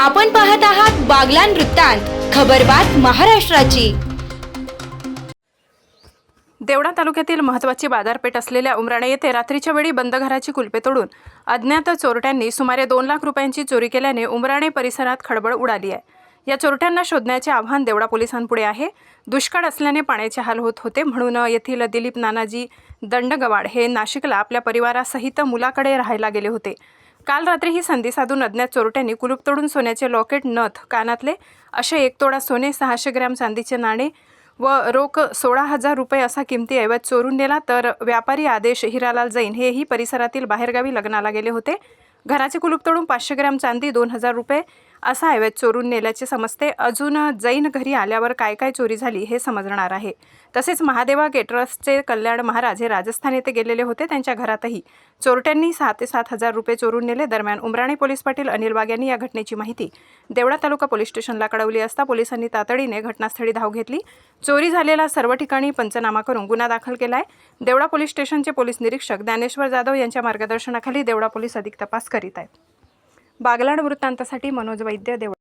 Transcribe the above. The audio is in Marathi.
आपण पाहत आहात बागलान वृत्तांत खबरबात महाराष्ट्राची. देवडा तालुक्यातील महत्त्वाची बाजारपेठ असलेल्या उमराणे येथे रात्रीच्या वेळी बंद घराची कुलपे तोडून अज्ञात चोरट्यांनी सुमारे दोन लाख रुपयांची चोरी केल्याने उमराणे परिसरात खळबळ उडाली आहे. या चोरट्यांना शोधण्याचे आव्हान देवडा पोलिसांपुढे आहे. दुष्काळ असल्याने पाण्याचे हाल होत होते म्हणून येथील दिलीप नानाजी दंडगवाड हे नाशिकला आपल्या परिवारासहित मुलाकडे राहायला गेले होते. काल रात्री ही संधी साधून अज्ञात चोरट्यांनी कुलूप तोडून सोन्याचे लॉकेट नथ कानातले असे एक तोडा सोने सहाशे ग्रॅम चांदीचे नाणे व रोख सोळा हजार रुपये असा किमती ऐवज चोरून नेला तर व्यापारी आदेश हिरालाल जैन हेही परिसरातील बाहेरगावी लग्नाला गेले होते. घराचे कुलूप तोडून पाचशे ग्रॅम चांदी दोन हजार रुपये असा ऐवज चोरून नेल्याचे समजते. अजून जैन घरी आल्यावर काय काय चोरी झाली हे समजणार आहे. तसेच महादेवा गेटरसचे कल्याण महाराज हे राजस्थान येथे गेलेले होते. त्यांच्या घरातही चोरट्यांनी सहा ते सात हजार रुपये चोरून नेले. दरम्यान उमराणे पोलीस पाटील अनिल वाघ यांनी या घटनेची माहिती देवळा तालुका पोलीस स्टेशनला कळवली असता पोलिसांनी तातडीने घटनास्थळी धाव घेतली. चोरी झालेला सर्व ठिकाणी पंचनामा करून गुन्हा दाखल केला आहे देवळा पोलीस स्टेशनचे पोलीस निरीक्षक ज्ञानेश्वर जाधव यांच्या मार्गदर्शनाखाली देवळा पोलीस अधिक तपास करीत आहेत. बागलाण वृत्तांतासाठी मनोज वैद्य देव